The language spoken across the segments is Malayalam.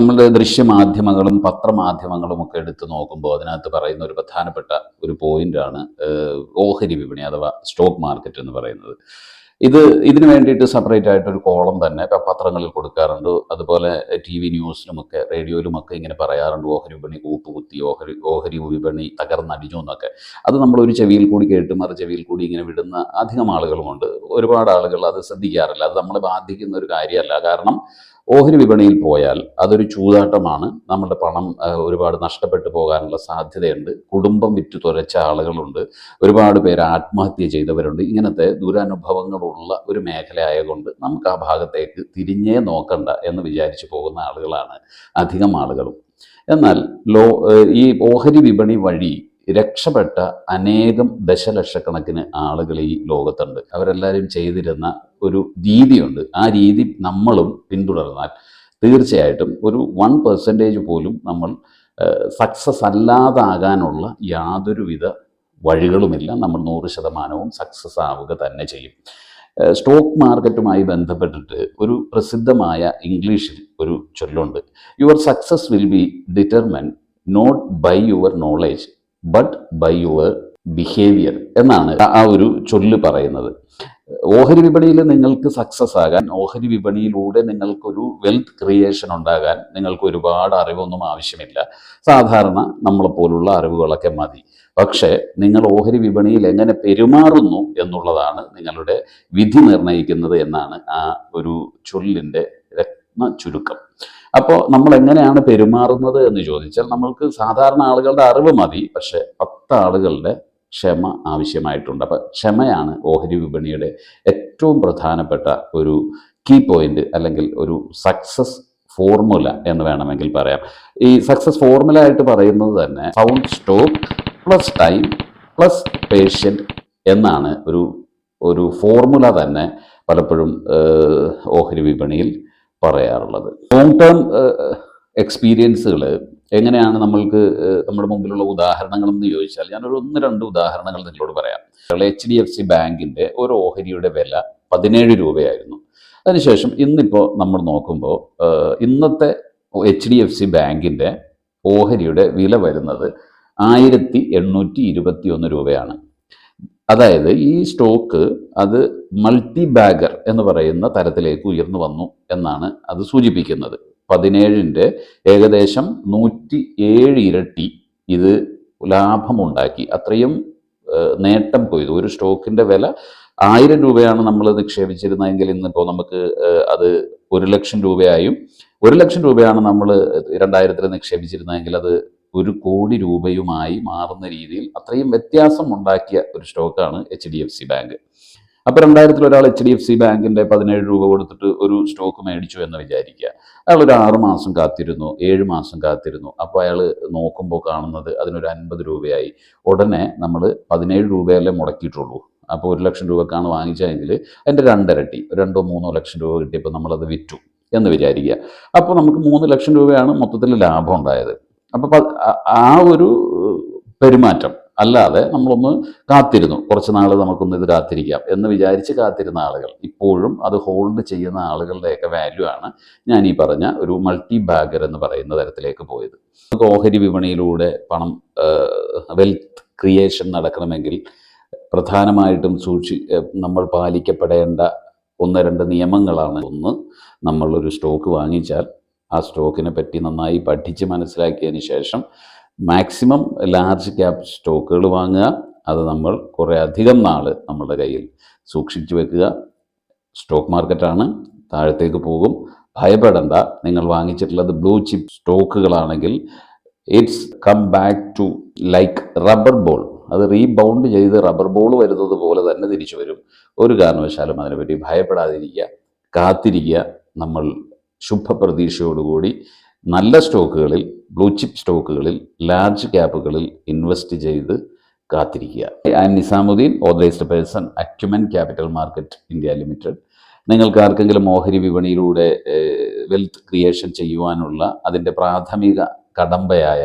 നമ്മളുടെ ദൃശ്യമാധ്യമങ്ങളും പത്രമാധ്യമങ്ങളും ഒക്കെ എടുത്തു നോക്കുമ്പോൾ അതിനകത്ത് പറയുന്ന ഒരു പ്രധാനപ്പെട്ട ഒരു പോയിന്റാണ് ഓഹരി വിപണി അഥവാ സ്റ്റോക്ക് മാർക്കറ്റ് എന്ന് പറയുന്നത്. ഇത് ഇതിനു വേണ്ടിയിട്ട് സെപ്പറേറ്റ് ആയിട്ട് ഒരു കോളം തന്നെ പത്രങ്ങളിൽ കൊടുക്കാറുണ്ട്. അതുപോലെ ടി വി ന്യൂസിലുമൊക്കെ റേഡിയോയിലുമൊക്കെ ഇങ്ങനെ പറയാറുണ്ട് ഓഹരി വിപണി കൂപ്പുകുത്തി ഓഹരി ഓഹരി വിപണി തകർന്നടിഞ്ഞു എന്നൊക്കെ. അത് നമ്മൾ ഒരു ചെവിയിൽ കൂടി കേട്ട് മറു ചെവിയിൽ കൂടി ഇങ്ങനെ വിടുന്ന അധികം ആളുകളുമുണ്ട്. ഒരുപാട് ആളുകൾ അത് ശ്രദ്ധിക്കാറില്ല. അത് നമ്മളെ ബാധിക്കുന്ന ഒരു കാര്യമല്ല. കാരണം ഓഹരി വിപണിയിൽ പോയാൽ അതൊരു ചൂതാട്ടമാണ്. നമ്മുടെ പണം ഒരുപാട് നഷ്ടപ്പെട്ടു പോകാനുള്ള സാധ്യതയുണ്ട്. കുടുംബം വിറ്റു തുരച്ച ആളുകളുണ്ട്. ഒരുപാട് പേര് ആത്മഹത്യ ചെയ്തവരുണ്ട്. ഇങ്ങനത്തെ ദുരനുഭവങ്ങളുള്ള ഒരു മേഖല ആയതുകൊണ്ട് നമുക്ക് ആ ഭാഗത്തേക്ക് തിരിഞ്ഞേ നോക്കണ്ട എന്ന് വിചാരിച്ചു പോകുന്ന ആളുകളാണ് അധികം ആളുകളും. എന്നാൽ ലോ ഈ ഓഹരി വിപണി വഴി രക്ഷപ്പെട്ട അനേകം ദശലക്ഷക്കണക്കിന് ആളുകൾ ഈ ലോകത്തുണ്ട്. അവരെല്ലാവരും ചെയ്തിരുന്ന ഒരു രീതിയുണ്ട്. ആ രീതി നമ്മളും പിന്തുടർന്നാൽ തീർച്ചയായിട്ടും ഒരു വൺ പെർസെന്റേജ് പോലും നമ്മൾ സക്സസ് അല്ലാതാകാനുള്ള യാതൊരുവിധ വഴികളുമില്ല. നമ്മൾ നൂറ് ശതമാനവും സക്സസ് ആവുക തന്നെ ചെയ്യും. സ്റ്റോക്ക് മാർക്കറ്റുമായി ബന്ധപ്പെട്ടിട്ട് ഒരു പ്രസിദ്ധമായ ഇംഗ്ലീഷിൽ ഒരു ചൊല്ലുണ്ട്. Your success will be determined not by your knowledge but by your behaviour എന്നാണ് ആ- ഒരു ചൊല്ല് പറയുന്നത്. ഓഹരി വിപണിയിൽ നിങ്ങൾക്ക് സക്സസ് ആകാൻ ഓഹരി വിപണിയിലൂടെ നിങ്ങൾക്കൊരു വെൽത്ത് ക്രിയേഷൻ ഉണ്ടാകാൻ നിങ്ങൾക്ക് ഒരുപാട് അറിവൊന്നും ആവശ്യമില്ല. സാധാരണ നമ്മളെപ്പോലുള്ള അറിവുകളൊക്കെ മതി. പക്ഷേ നിങ്ങൾ ഓഹരി വിപണിയിൽ എങ്ങനെ പെരുമാറുന്നു എന്നുള്ളതാണ് നിങ്ങളുടെ വിധി നിർണയിക്കുന്നത് എന്നാണ് ആ ഒരു ചൊല്ലിന്റെ രത്ന ചുരുക്കം അപ്പോൾ നമ്മൾ എങ്ങനെയാണ് പെരുമാറുന്നത് എന്ന് ചോദിച്ചാൽ നമ്മൾക്ക് സാധാരണ ആളുകളുടെ അറിവ് മതി പക്ഷേ പത്ത് ആളുകളുടെ ക്ഷമ ആവശ്യമായിട്ടുണ്ട്. അപ്പം ക്ഷമയാണ് ഓഹരി വിപണിയുടെ ഏറ്റവും പ്രധാനപ്പെട്ട ഒരു കീ പോയിന്റ് അല്ലെങ്കിൽ ഒരു സക്സസ് ഫോർമുല എന്ന് വേണമെങ്കിൽ പറയാം. ഈ സക്സസ് ഫോർമുല ആയിട്ട് പറയുന്നത് തന്നെ sound stock plus time plus patient എന്നാണ് ഒരു ഒരു ഫോർമുല തന്നെ പലപ്പോഴും ഓഹരി വിപണിയിൽ പറയാറുള്ളത്. ലോങ് ടേം എക്സ്പീരിയൻസുകൾ എങ്ങനെയാണ് നമ്മൾക്ക് നമ്മുടെ മുമ്പിലുള്ള ഉദാഹരണങ്ങൾ എന്ന് ചോദിച്ചാൽ ഞാനൊരു ഒന്ന് രണ്ട് ഉദാഹരണങ്ങൾ നിങ്ങളോട് പറയാം. എച്ച് ഡി എഫ് സി ബാങ്കിന്റെ ഒരു ഓഹരിയുടെ വില പതിനേഴ് രൂപയായിരുന്നു. അതിനുശേഷം ഇന്നിപ്പോൾ നമ്മൾ നോക്കുമ്പോൾ ഇന്നത്തെ എച്ച് ഡി എഫ് സി ബാങ്കിന്റെ ഓഹരിയുടെ വില വരുന്നത് ആയിരത്തി എണ്ണൂറ്റി ഇരുപത്തി ഒന്ന് രൂപയാണ്. അതായത് ഈ സ്റ്റോക്ക് അത് മൾട്ടി ബാഗർ എന്ന് പറയുന്ന തരത്തിലേക്ക് ഉയർന്നു വന്നു എന്നാണ് അത് സൂചിപ്പിക്കുന്നത്. പതിനേഴിന്റെ ഏകദേശം നൂറ്റി ഏഴ് ഇരട്ടി ഇത് ലാഭമുണ്ടാക്കി. അത്രയും നേട്ടം കൊയ്തു. ഒരു സ്റ്റോക്കിന്റെ വില ആയിരം രൂപയാണ് നമ്മൾ നിക്ഷേപിച്ചിരുന്നതെങ്കിൽ ഇന്നിപ്പോൾ നമുക്ക് അത് ഒരു ലക്ഷം രൂപയായും ഒരു ലക്ഷം രൂപയാണ് നമ്മൾ രണ്ടായിരത്തിൽ നിക്ഷേപിച്ചിരുന്നതെങ്കിൽ അത് ഒരു കോടി രൂപയുമായി മാറുന്ന രീതിയിൽ അത്രയും വ്യത്യാസം ഉണ്ടാക്കിയ ഒരു സ്റ്റോക്കാണ് H D F C bank. അപ്പോൾ രണ്ടായിരത്തിൽ ഒരാൾ എച്ച് ഡി എഫ് സി ബാങ്കിന്റെ പതിനേഴ് രൂപ കൊടുത്തിട്ട് ഒരു സ്റ്റോക്ക് മേടിച്ചു എന്ന് വിചാരിക്കുക. അയാൾ ഒരു ആറ് മാസം കാത്തിരുന്നു ഏഴ് മാസം കാത്തിരുന്നു. അപ്പോൾ അയാൾ നോക്കുമ്പോൾ കാണുന്നത് അതിനൊരു അൻപത് രൂപയായി. ഉടനെ നമ്മൾ പതിനേഴ് രൂപയല്ലേ മുടക്കിയിട്ടുള്ളൂ. അപ്പോൾ ഒരു ലക്ഷം രൂപക്കാണ് വാങ്ങിച്ചതെങ്കിൽ അതിന്റെ രണ്ടിരട്ടി രണ്ടോ മൂന്നോ ലക്ഷം രൂപ കിട്ടിയപ്പോൾ നമ്മളത് വിറ്റു എന്ന് വിചാരിക്കുക. അപ്പോൾ നമുക്ക് മൂന്ന് ലക്ഷം രൂപയാണ് മൊത്തത്തിൽ ലാഭം ഉണ്ടായത്. അപ്പോൾ ആ- ഒരു പെരുമാറ്റം അല്ലാതെ നമ്മളൊന്ന് കാത്തിരുന്നു. കുറച്ച് നാൾ നമുക്കൊന്ന് ഇത് കാത്തിരിക്കാം എന്ന് വിചാരിച്ച് കാത്തിരുന്ന ആളുകൾ. ഇപ്പോഴും അത് ഹോൾഡ് ചെയ്യുന്ന ആളുകളുടെയൊക്കെ വാല്യൂ ആണ് ഞാൻ ഈ പറഞ്ഞ ഒരു മൾട്ടി ബാഗർ എന്ന് പറയുന്ന തരത്തിലേക്ക് പോയത്. നമുക്ക് ഓഹരി വിപണിയിലൂടെ പണം വെൽത്ത് ക്രിയേഷൻ നടക്കണമെങ്കിൽ പ്രധാനമായിട്ടും സൂക്ഷി നമ്മൾ പാലിക്കപ്പെടേണ്ട ഒന്ന് രണ്ട് നിയമങ്ങളാണ്. ഒന്ന് നമ്മളൊരു സ്റ്റോക്ക് വാങ്ങിച്ചാൽ ആ സ്റ്റോക്കിനെ പറ്റി നന്നായി പഠിച്ച് മനസ്സിലാക്കിയതിന് ശേഷം മാക്സിമം ലാർജ് ക്യാപ് സ്റ്റോക്കുകൾ വാങ്ങുക. അത് നമ്മൾ കുറേ അധികം നാൾ നമ്മുടെ കയ്യിൽ സൂക്ഷിച്ചു വെക്കുക. സ്റ്റോക്ക് മാർക്കറ്റാണ് താഴത്തേക്ക് പോകും. ഭയപ്പെടേണ്ട. നിങ്ങൾ വാങ്ങിച്ചിട്ടുള്ളത് blue chip സ്റ്റോക്കുകളാണെങ്കിൽ it's come back to like rubber ball അത് റീബൗണ്ട് ചെയ്ത് റബ്ബർ ബോൾ വരുന്നത് പോലെ തന്നെ തിരിച്ചു വരും. ഒരു കാരണവശാലും അതിനെപ്പറ്റി ഭയപ്പെടാതിരിക്കുക. കാത്തിരിക്കുക. നമ്മൾ ശുഭപ്രതീക്ഷയോടുകൂടി നല്ല സ്റ്റോക്കുകളിൽ ബ്ലൂ ചിപ്പ് സ്റ്റോക്കുകളിൽ ലാർജ് ക്യാപ്പുകളിൽ ഇൻവെസ്റ്റ് ചെയ്ത് കാത്തിരിക്കുക. I am Nizamuddin authorised person Acumen capital market India limited നിങ്ങൾക്ക് ആർക്കെങ്കിലും ഓഹരി വിപണിയിലൂടെ വെൽത്ത് ക്രിയേഷൻ ചെയ്യുവാനുള്ള അതിന്റെ പ്രാഥമിക കടമ്പയായ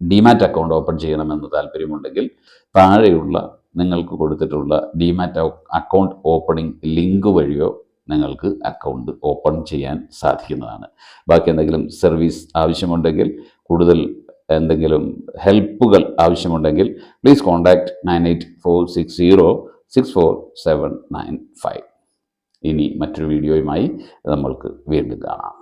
ഡിമാറ്റ് അക്കൗണ്ട് ഓപ്പൺ ചെയ്യണമെന്ന് താല്പര്യമുണ്ടെങ്കിൽ താഴെയുള്ള നിങ്ങൾക്ക് കൊടുത്തിട്ടുള്ള ഡിമാറ്റ് അക്കൗണ്ട് ഓപ്പണിംഗ് ലിങ്ക് വഴിയോ നിങ്ങൾക്ക് അക്കൗണ്ട് ഓപ്പൺ ചെയ്യാൻ സാധിക്കുന്നതാണ്. ബാക്കി എന്തെങ്കിലും സർവീസ് ആവശ്യമുണ്ടെങ്കിൽ കൂടുതൽ എന്തെങ്കിലും ഹെൽപ്പുകൾ ആവശ്യമുണ്ടെങ്കിൽ please contact nine eight four six zero six four seven nine five ഇനി മറ്റൊരു വീഡിയോയുമായി നമ്മൾക്ക് വീണ്ടും കാണാം.